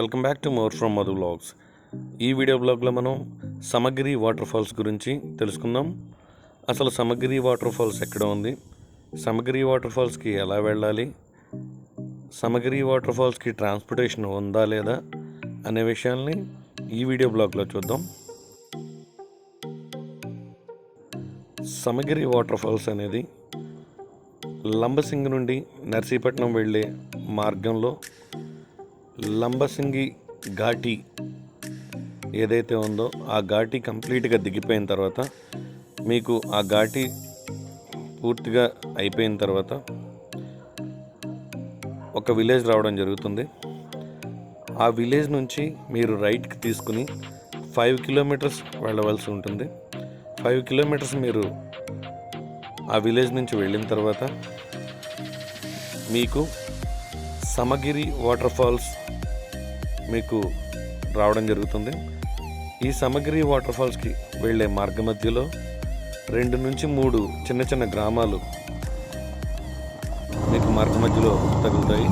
Welcome back to more from Madhu blogs. ఈ video బ్లాగ్లో మనం సమగిరి వాటర్ ఫాల్స్ గురించి తెలుసుకుందాం. అసలు సమగిరి వాటర్ ఫాల్స్ ఎక్కడ ఉంది? సమగిరి వాటర్ ఫాల్స్కి ఎలా వెళ్ళాలి? సమగిరి వాటర్ ఫాల్స్కి ట్రాన్స్పోర్టేషన్ ఉందా లేదా అనే విషయాల్ని ఈ వీడియో బ్లాగ్లో చూద్దాం. సమగిరి వాటర్ ఫాల్స్ అనేది లంబసింగ్ నుండి నర్సీపట్నం వెళ్ళే మార్గంలో లంబసింగి ఘాటి ఏదైతే ఉందో ఆ ఘాటి కంప్లీట్గా దిగిపోయిన తర్వాత మీకు ఆ ఘాటి పూర్తిగా అయిపోయిన తర్వాత ఒక విలేజ్ రావడం జరుగుతుంది. ఆ విలేజ్ నుంచి మీరు రైట్కి తీసుకుని ఫైవ్ కిలోమీటర్స్ వెళ్ళవలసి ఉంటుంది. ఫైవ్ కిలోమీటర్స్ మీరు ఆ విలేజ్ నుంచి వెళ్ళిన తర్వాత మీకు సమగిరి వాటర్ ఫాల్స్ మీకు రావడం జరుగుతుంది. ఈ సమగ్రి వాటర్ ఫాల్స్కి వెళ్ళే మార్గ మధ్యలో రెండు నుంచి మూడు చిన్న చిన్న గ్రామాలు మీకు మార్గ మధ్యలో తగులుతాయి.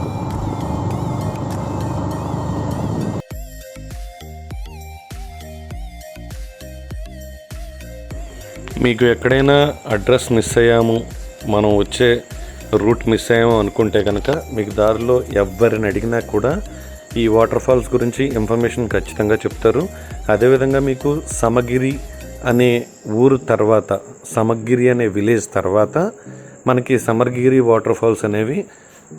మీకు ఎక్కడైనా అడ్రస్ మిస్ అయ్యాము మనం వచ్చే రూట్ మిస్ అయ్యాము అనుకుంటే కనుక మీకు దారిలో ఎవరిని అడిగినా కూడా ఈ వాటర్ ఫాల్స్ గురించి ఇన్ఫర్మేషన్ ఖచ్చితంగా చెప్తారు. అదేవిధంగా మీకు సమగిరి అనే ఊరు తర్వాత సమగిరి అనే విలేజ్ తర్వాత మనకి సమర్గిరి వాటర్ ఫాల్స్ అనేవి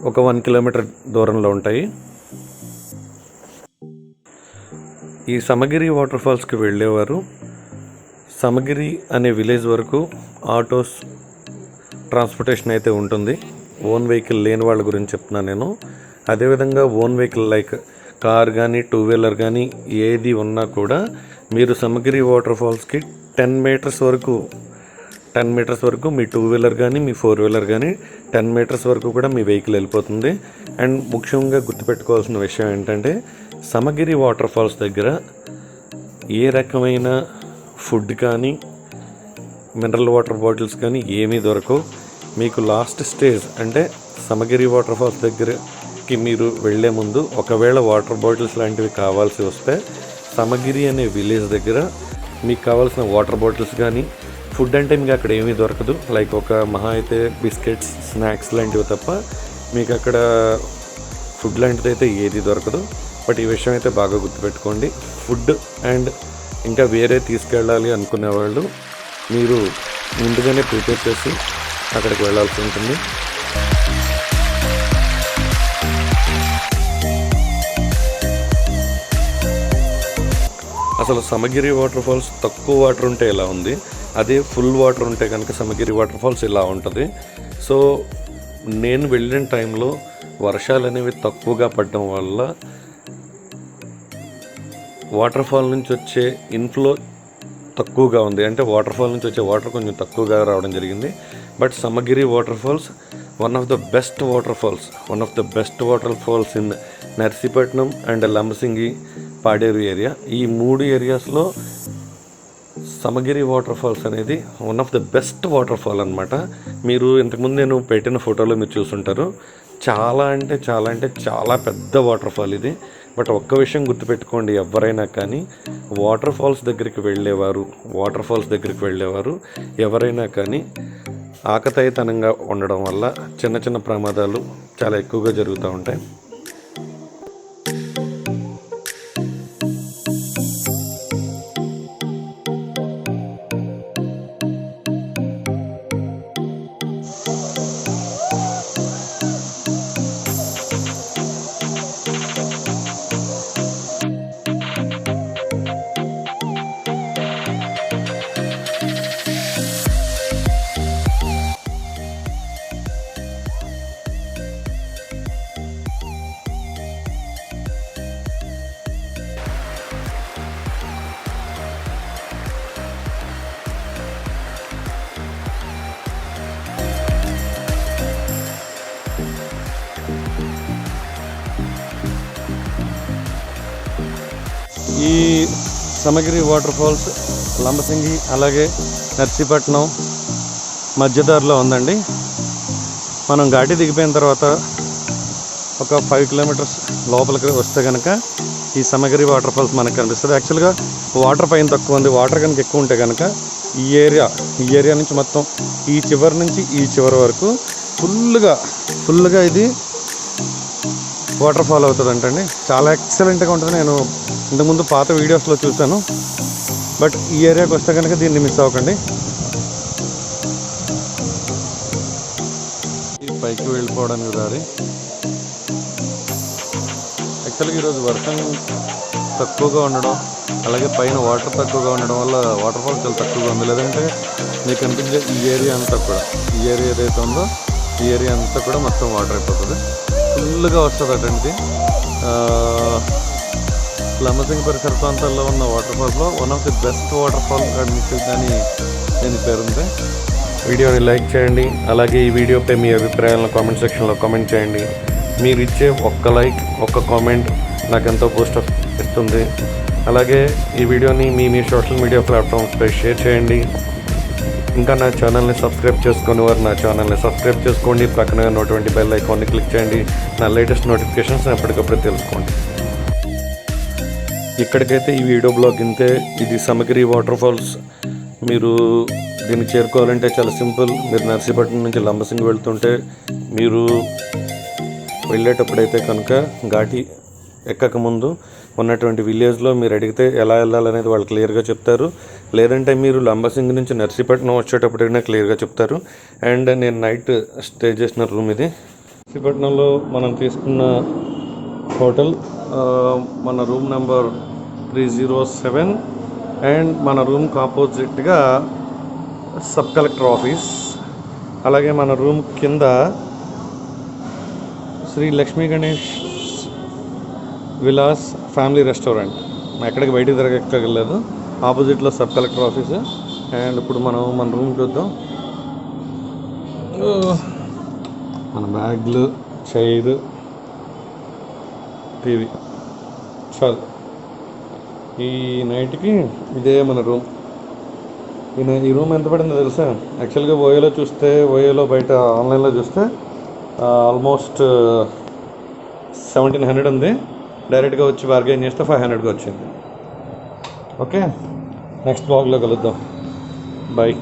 ఒక వన్ కిలోమీటర్ దూరంలో ఉంటాయి. ఈ సమగిరి వాటర్ ఫాల్స్కి వెళ్ళేవారు. సమగిరి అనే విలేజ్ వరకు ఆటోస్ ట్రాన్స్పోర్టేషన్ అయితే ఉంటుంది. ఓన్ వెహికల్ లేని వాళ్ళ గురించి చెప్తున్నాను నేను. అదేవిధంగా ఓన్ వెహికల్ లైక్ కార్ కానీ టూ వీలర్ కానీ ఏది ఉన్నా కూడా మీరు సమగిరి వాటర్ ఫాల్స్కి టెన్ మీటర్స్ వరకు టెన్ మీటర్స్ వరకు మీ టూ వీలర్ కానీ మీ ఫోర్ వీలర్ కానీ టెన్ మీటర్స్ వరకు కూడా మీ వెహికల్ వెళ్ళిపోతుంది. అండ్ ముఖ్యంగా గుర్తుపెట్టుకోవాల్సిన విషయం ఏంటంటే సమగిరి వాటర్ ఫాల్స్ దగ్గర ఏ రకమైన ఫుడ్ కానీ మినరల్ వాటర్ బాటిల్స్ కానీ ఏమీ దొరకవు. మీకు లాస్ట్ స్టేజ్ అంటే సమగిరి వాటర్ ఫాల్స్ దగ్గరకి మీరు వెళ్ళే ముందు ఒకవేళ వాటర్ బాటిల్స్ లాంటివి కావాల్సి వస్తే సమగిరి అనే విలేజ్ దగ్గర మీకు కావాల్సిన వాటర్ బాటిల్స్ కానీ ఫుడ్ అంటే మీకు అక్కడ ఏమీ దొరకదు. లైక్ ఒక మహా అయితే బిస్కెట్స్ స్నాక్స్ లాంటివి తప్ప మీకు అక్కడ ఫుడ్ లాంటిది అయితే ఏది దొరకదు. బట్ ఈ విషయం అయితే బాగా గుర్తుపెట్టుకోండి. ఫుడ్ అండ్ ఇంకా వేరే తీసుకెళ్ళాలి అనుకునే వాళ్ళు మీరు ముందుగానే ప్రిపేర్ చేసి అక్కడికి వెళ్ళాల్సి ఉంటుంది. అసలు సమగిరి వాటర్ ఫాల్స్ తక్కువ వాటర్ ఉంటే ఎలా ఉంది? అదే ఫుల్ వాటర్ ఉంటే కనుక సమగిరి వాటర్ ఫాల్స్ ఇలా ఉంటుంది. సో నేను వెళ్ళిన టైంలో వర్షాలు అనేవి తక్కువగా పడడం వల్ల వాటర్ ఫాల్ నుంచి వచ్చే ఇన్ఫ్లో తక్కువగా ఉంది. అంటే వాటర్ ఫాల్ నుంచి వచ్చే వాటర్ కొంచెం తక్కువగా రావడం జరిగింది. But Samagiri water falls one of the best water falls one of the best water falls in Narsipatnam and Lambasingi Paderu area. ఈ మూడు ఏరియాస్లో సమగిరి వాటర్ ఫాల్స్ అనేది one of the best water fall అనమాట మీరు ఇంతకుముందు నేను పెట్టిన ఫోటోలో మీరు చూసుంటారు. చాలా అంటే చాలా అంటే చాలా పెద్ద వాటర్ ఫాల్ ఇది. బట్ ఒక్క విషయం గుర్తుపెట్టుకోండి ఎవరైనా కానీ వాటర్ ఫాల్స్ దగ్గరికి వెళ్ళేవారు వాటర్ ఫాల్స్ దగ్గరికి వెళ్ళేవారు ఎవరైనా కానీ ఆకతాయితనంగా ఉండడం వల్ల చిన్న చిన్న ప్రమాదాలు చాలా ఎక్కువగా జరుగుతూ ఉంటాయి. ఈ సమగిరి వాటర్ ఫాల్స్ లంబసింగి అలాగే నర్సీపట్నం మధ్యదారిలో ఉందండి. మనం ఘాటి దిగిపోయిన తర్వాత ఒక ఫైవ్ కిలోమీటర్స్ లోపలికి వస్తే కనుక ఈ సమగిరి వాటర్ ఫాల్స్ మనకు కనిపిస్తుంది. యాక్చువల్గా వాటర్ పైన తక్కువ ఉంది. వాటర్ కనుక ఎక్కువ ఉంటే కనుక ఈ ఏరియా ఈ ఏరియా నుంచి మొత్తం ఈ చివరి నుంచి ఈ చివరి వరకు ఫుల్గా ఫుల్గా ఇది వాటర్ ఫాల్ అవుతుంది అంటండి చాలా ఎక్సలెంట్గా ఉంటుంది. నేను ఇంతకుముందు పాత వీడియోస్లో చూశాను. బట్ ఈ ఏరియాకి వస్తే కనుక దీన్ని మిస్ అవ్వకండి. పైకి వెళ్ళిపోవడానికి దారి. యాక్చువల్గా ఈరోజు వర్షం తక్కువగా ఉండడం అలాగే పైన వాటర్ తక్కువగా ఉండడం వల్ల వాటర్ ఫాల్ చాలా తక్కువగా ఉంది. లేదంటే మీకు అనిపించే ఈ ఏరియా అంతా కూడా ఈ ఏరియా ఏదైతే ఉందో ఈ ఏరియా అంతా కూడా మొత్తం వాటర్ అయిపోతుంది. ఫుల్గా వస్తుంది అటండి లమ్మసింగ్ పరిసర ప్రాంతాల్లో ఉన్న water ఫాల్లో one of the best water fall అని దీని పేరుంది. వీడియోని లైక్ చేయండి అలాగే ఈ వీడియోపై మీ అభిప్రాయాలను కామెంట్ సెక్షన్లో కామెంట్ చేయండి. మీరు ఇచ్చే ఒక్క లైక్ ఒక్క కామెంట్ నాకు ఎంతో పోస్ట్ ఇస్తుంది. అలాగే ఈ వీడియోని మీ మీ సోషల్ మీడియా ప్లాట్ఫామ్స్పై షేర్ చేయండి. ఇంకా నా ఛానల్ని సబ్స్క్రైబ్ చేసుకుని వారు నా ఛానల్ని సబ్స్క్రైబ్ చేసుకోండి. ప్రక్కన ఉన్నటువంటి బెల్ ఐకాన్ని క్లిక్ చేయండి. నా లేటెస్ట్ నోటిఫికేషన్స్ ఎప్పటికప్పుడు తెలుసుకోండి. ఇక్కడికైతే ఈ వీడియో బ్లాగ్ ఇంతే. ఇది సమగిరి వాటర్ ఫాల్స్ మీరు దీన్ని చేరుకోవాలంటే చాలా సింపుల్. మీరు నర్సీపట్నం నుంచి లంబసింగి వెళ్తుంటే మీరు వెళ్ళేటప్పుడైతే కనుక ఘాటి ఎక్కక ముందు ఉన్నటువంటి విలేజ్లో మీరు అడిగితే ఎలా వెళ్ళాలనేది వాళ్ళు క్లియర్గా చెప్తారు. లేదంటే మీరు లంబసింగ్ నుంచి నర్సీపట్నం వచ్చేటప్పటికైనా క్లియర్గా చెప్తారు. అండ్ నేను నైట్ స్టే చేసిన రూమ్ ఇది. నర్సీపట్నంలో మనం తీసుకున్న హోటల్ మన room number three zero seven and మన రూమ్కి ఆపోజిట్గా సబ్ కలెక్టర్ ఆఫీస్. అలాగే మన రూమ్ కింద శ్రీ లక్ష్మీ గణేష్ విలాస్ ఫ్యామిలీ రెస్టారెంట్. ఎక్కడికి బయటికి తిరగక్కర్లేదు. ఆపోజిట్లో సబ్ కలెక్టర్ ఆఫీస్. అండ్ ఇప్పుడు మనం మన రూమ్ చూద్దాం. మన బ్యాగ్లు చైర్ టీవీ. చాలు. ఈ నైట్కి ఇదే మన రూమ్. ఈ రూమ్ ఎంత పడిందో తెలుసా? యాక్చువల్గా ఓయోలో చూస్తే ఓయోలో బయట ఆన్లైన్లో చూస్తే ఆల్మోస్ట్ సెవెంటీన్ హండ్రెడ్ ఉంది. డైరెక్ట్గా వచ్చి బార్గెన్ చేస్తే ఫైవ్ హండ్రెడ్కి వచ్చింది. ఓకే? నెక్స్ట్ బ్లాగ్లో కలుద్దాం. బాయ్